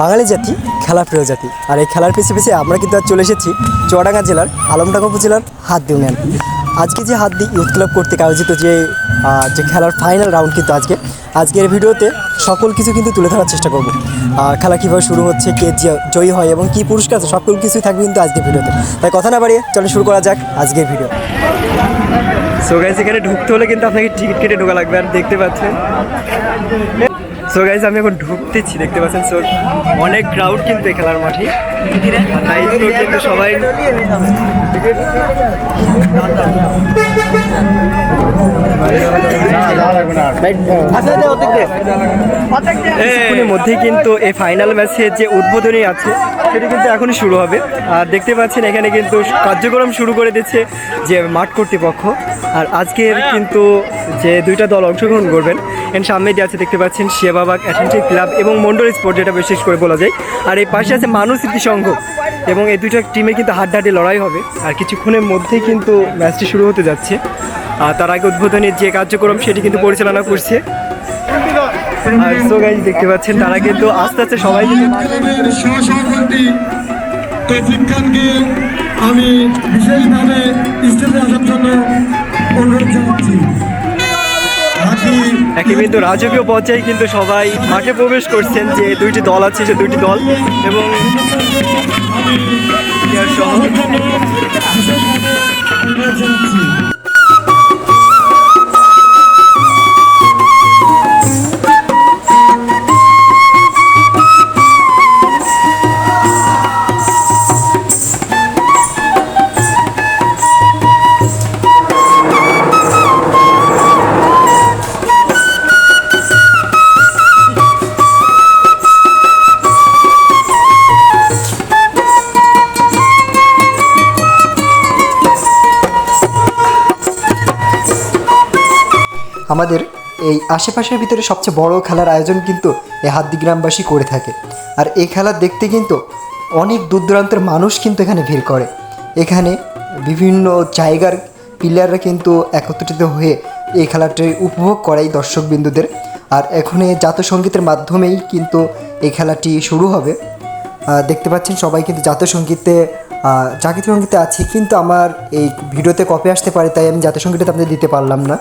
বাঙালি জাতি খেলাপ্রিয় জাতি। আর এই খেলার পিছিয়ে পিছিয়ে আমরা কিন্তু আজ চলে এসেছি চুয়াডাঙ্গা জেলার আলমডাঙ্গা উপজেলার হাত ইউনিয়ন। আজকে যে হাত দিয়ে ইউথ ক্লাব কর্তৃক আয়োজিত যে যে খেলার ফাইনাল রাউন্ড কিন্তু আজকে, আজকের ভিডিওতে সকল কিছু কিন্তু তুলে ধরার চেষ্টা করব। খেলা কীভাবে শুরু হচ্ছে, কে জয়ী হয় এবং কী পুরস্কার আছে, সকল কিছুই থাকবে কিন্তু আজকের ভিডিওতে। তাই কথা না বাড়িয়ে চলো শুরু করা যাক আজকের ভিডিও। সো গাইজ এখানে ঢুকতে হলে কিন্তু আপনাকে টিকিট কেটে ঢোকা লাগবে, আর দেখতে পাচ্ছেন। সো গাইজ আমি এখন ঢুকতেছি, দেখতে পাচ্ছেন? সো অনেক ক্রাউড কিন্তু খেলার মাঠে। তাই কিন্তু সবাই কিছুক্ষণের মধ্যেই কিন্তু এই ফাইনাল ম্যাচের যে উদ্বোধনী আছে সেটা কিন্তু এখনই শুরু হবে। আর দেখতে পাচ্ছেন এখানে কিন্তু কার্যক্রম শুরু করে দিচ্ছে যে মাঠ কর্তৃপক্ষ। আর আজকের কিন্তু যে দুইটা দল অংশগ্রহণ করবেন এর সামনে দিয়ে আছে দেখতে পাচ্ছেন শিয়াবাবাগ অ্যাথলেটিক ক্লাব এবং মন্ডল স্পোর্ট যেটা বিশেষ করে বলা যায়। আর এই পাশে আছে মানুষ স্মৃতি সংঘ এবং এই দুইটা টিমে কিন্তু হাড্ডাহাড্ডি লড়াই হবে। আর কিছুক্ষণের মধ্যেই কিন্তু ম্যাচটি শুরু হতে যাচ্ছে। তার আগে উদ্বোধনের যে কার্যক্রম সেটি কিন্তু পরিচালনা করছে। আর সো গাইজ দেখতে পাচ্ছেন তারা কিন্তু আস্তে আস্তে সবাই কিন্তু সহসভাপতি তৌফিক খানকে আমি বিশেষভাবে স্টেজে আসার জন্য অনুরোধ জানাচ্ছি। একে কিন্তু রাজকীয় পর্যায়ে কিন্তু সবাই মাঠে প্রবেশ করছেন যে দুইটি দল আছে সে দুইটি দল। এবং সহ আমাদের এই আশেপাশের ভিতরে সবচেয়ে বড় খেলার আয়োজন কিন্তু এই হাদ্দি গ্রামবাসী করে থাকে। আর এই খেলা দেখতে কিন্তু অনেক দূর দূরান্তের মানুষ কিন্তু এখানে ভিড় করে। এখানে বিভিন্ন জায়গার প্লেয়াররা কিন্তু একত্রিত হয়ে এই খেলাটি উপভোগ করাই দর্শকবিন্দুদের। আর এখন জাতীয় সঙ্গীতের মাধ্যমেই কিন্তু এই খেলাটি শুরু হবে। দেখতে পাচ্ছেন সবাই কিন্তু জাতীয় সঙ্গীতে জাতীয় সঙ্গীতে আছে। কিন্তু আমার এই ভিডিওতে কপি আসতে পারে, তাই আমি জাতীয় সঙ্গীতটা আপনাদের দিতে পারলাম না।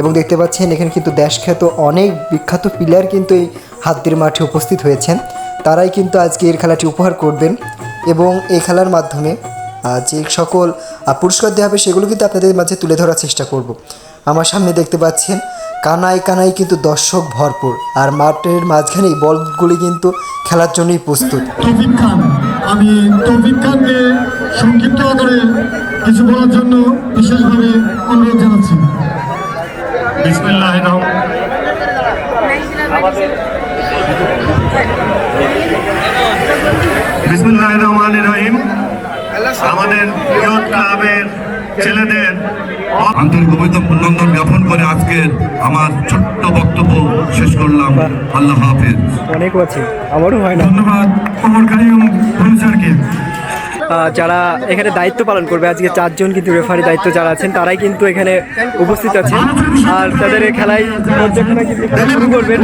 এবং দেখতে পাচ্ছেন, এখানে কিন্তু দেশখ্যাত অনেক বিখ্যাত প্লেয়ার কিন্তু এই হাতদের মাঠে উপস্থিত হয়েছেন। তারাই কিন্তু আজকে এর খেলাটি উপহার করবেন এবং এই খেলার মাধ্যমে যে সকল পুরস্কার দেওয়া হবে সেগুলো কিন্তু আপনাদের মাঝে তুলে ধরার চেষ্টা করব। আমার সামনে দেখতে পাচ্ছেন, কানায় কানায় কিন্তু দর্শক ভরপুর আর মাঠের মাঝখানেই বলগুলি কিন্তু খেলার জন্যই প্রস্তুত। আমি তৌফিক খানকে সংক্ষিপ্ত আকারে কিছু বলার জন্য বিশেষভাবে অনুরোধ জানাচ্ছি। বিসমিল্লাহ বিসমিল্লাহ রহমান রহিম। আমাদের ইয়ত ক্লাবের ছেলেদের আন্তরিক অভিনন্দন জ্ঞাপন করে আজকের আমার ছোট্ট বক্তব্য শেষ করলাম। আল্লাহ হাফেজ। অনেক আছে আমারও হয় না। ধন্যবাদ। ওমর কাইম প্রফেসরকে যারা এখানে দায়িত্ব পালন করবে, আজকে চারজন কিন্তু রেফারি দায়িত্ব যারা আছেন, তারাই কিন্তু এখানে উপস্থিত আছেন। আর তাদের খেলায় শুরু করবেন।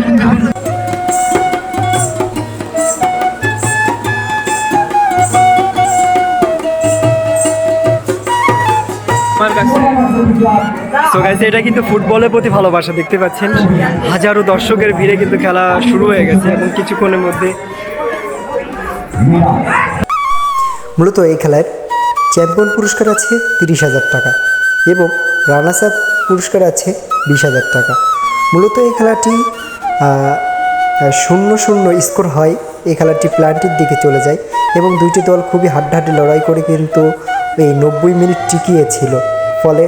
এটা কিন্তু ফুটবলের প্রতি ভালোবাসা, দেখতে পাচ্ছেন। হাজারো দর্শকের ভিড়ে কিন্তু খেলা শুরু হয়ে গেছে, এবং কিছুক্ষণের মধ্যে মূলত এই খেলায় চ্যাম্পিয়ন পুরস্কার আছে তিরিশ হাজার টাকা এবং রানার্স আপ পুরস্কার আছে বিশ হাজার টাকা। মূলত এই খেলাটি শূন্য শূন্য স্কোর হয়। এই খেলাটি প্ল্যান্টির দিকে চলে যায় এবং দুইটি দল খুবই হাড্ডাহাড্ডি লড়াই করে কিন্তু এই নব্বই মিনিট টিকিয়েছিল ফলে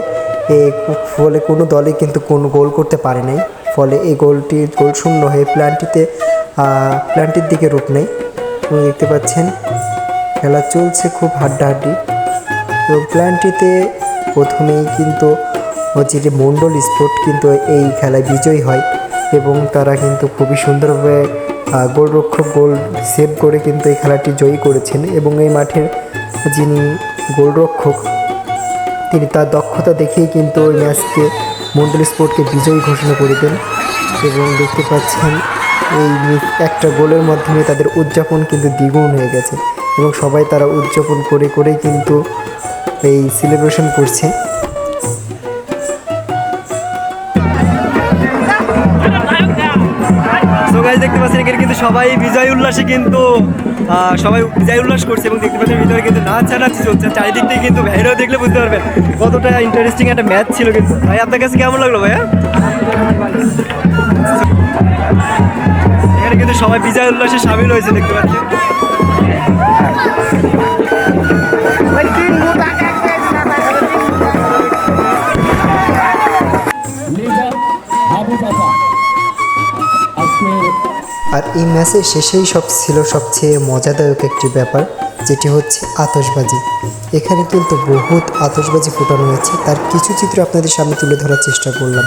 এই ফলে কোনো দলে কিন্তু কোনো গোল করতে পারে নাই। ফলে এই গোলটি, গোল শূন্য হয়ে প্ল্যান্টিতে প্ল্যান্টির দিকে রূপ নেয়। দেখতে পাচ্ছেন খেলা চলছে খুব হাড্ডাহাড্ডি। এবং প্ল্যানটিতে প্রথমেই কিন্তু হচ্ছে যে মণ্ডল স্পোর্ট কিন্তু এই খেলায় বিজয়ী হয় এবং তারা কিন্তু খুবই সুন্দরভাবে গোলরক্ষক গোল সেভ করে কিন্তু এই খেলাটি জয়ী করেছেন এবং এই মাঠের যিনি গোলরক্ষক, তিনি তার দক্ষতা দেখেই কিন্তু ওই ম্যাচকে মন্ডল স্পোর্টকে বিজয়ী ঘোষণা করে দেন এবং দেখতে পাচ্ছেন এই একটা গোলের মাধ্যমে তাদের উদযাপন কিন্তু দ্বিগুণ হয়ে গেছে। এবং সবাই তারা উদযাপন করে করেই কিন্তু এই সেলিব্রেশন করছে। দেখতে পাচ্ছেন, এখানে কিন্তু সবাই বিজয় উল্লাসে কিন্তু সবাই বিজয় উল্লাস করছে এবং দেখতে পাচ্ছেন ভিতরে কিন্তু নাচ নাচি চলছে। চারিদিক থেকে কিন্তু ভাইরাও দেখলে বুঝতে পারবেন কতটা ইন্টারেস্টিং একটা ম্যাচ ছিল কিন্তু। ভাই, আপনার কাছে কেমন লাগল ভাইয়া? এখানে কিন্তু সবাই বিজয় উল্লাসে সামিল হয়েছে, দেখতে পাচ্ছেন। আর এই ম্যাচের শেষেই সব ছিল সবচেয়ে মজাদায়ক একটি ব্যাপার, যেটি হচ্ছে আতশবাজি। এখানে কিন্তু বহুত আতশবাজি ফোটানো হয়েছে। তার কিছু চিত্র আপনাদের সামনে তুলে ধরার চেষ্টা করলাম।